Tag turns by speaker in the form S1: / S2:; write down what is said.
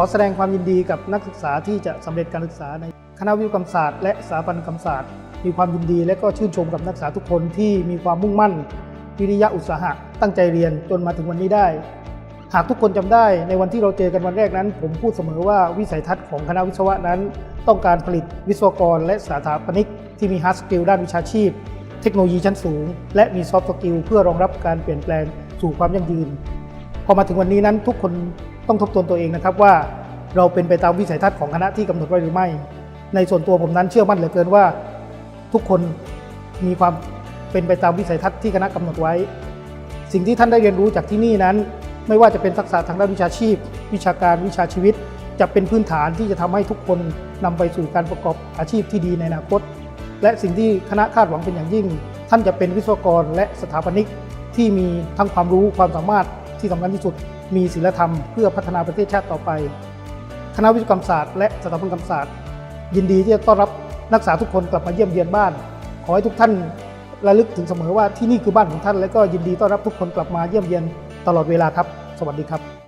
S1: อแสดงความยินดีกับนักศึกษาที่จะสำเร็จการศึกษาในคณะวิศวกรรมศาสตร์และสถาปัตยกรรมศาสตร์ มีความยินดีและก็ชื่นชมกับนักศึกษาทุกคนที่มีความมุ่งมั่น วิริยะอุตสาหะตั้งใจเรียนจนมาถึงวันนี้ได้ หากทุกคนจำได้ในวันที่เราเจอกันวันแรกนั้น ผมพูดเสมอว่าวิสัยทัศน์ของคณะวิศวะนั้น ต้องการผลิตวิศวกร และสถาปนิกที่มีฮาร์ดสกิลด้านวิชาชีพ เทคโนโลยีชั้นสูง และมีซอฟต์สกิลเพื่อรองรับการเปลี่ยนแปลงสู่ความยั่งยืน พอมาถึงวันนี้นั้นทุกคน ต้องทบทวนตัวเองนะครับว่าเราเป็นไปตามวิสัยทัศน์ของคณะที่กำหนดไว้หรือไม่ ในส่วนตัวผมนั้นเชื่อมั่นเหลือเกินว่า ทุกคนมีความเป็นไปตามวิสัยทัศน์ที่คณะกำหนดไว้ สิ่งที่ท่านได้เรียนรู้จากที่นี่นั้น ไม่ว่าจะเป็นทักษะทางด้านวิชาชีพ วิชาการวิชาชีวิต จะเป็นพื้นฐานที่จะทำให้ทุกคนนำไปสู่การประกอบอาชีพที่ดีในอนาคต และสิ่งที่คณะคาดหวังเป็นอย่างยิ่ง ท่านจะเป็นวิศวกรและสถาปนิกที่มีทั้งความรู้ความสามารถ ที่สำคัญที่สุดมีศีลธรรมเพื่อพัฒนาประเทศชาติต่อไป คณะวิศวกรรมศาสตร์และสถาปัตยกรรมศาสตร์ ยินดีที่จะต้อนรับนักศึกษาทุกคนกลับมาเยี่ยมเยียนบ้าน ขอให้ทุกท่านระลึกถึงเสมอว่าที่นี่คือบ้านของท่าน และก็ยินดีต้อนรับทุกคนกลับมาเยี่ยมเยียนตลอดเวลาครับ สวัสดีครับ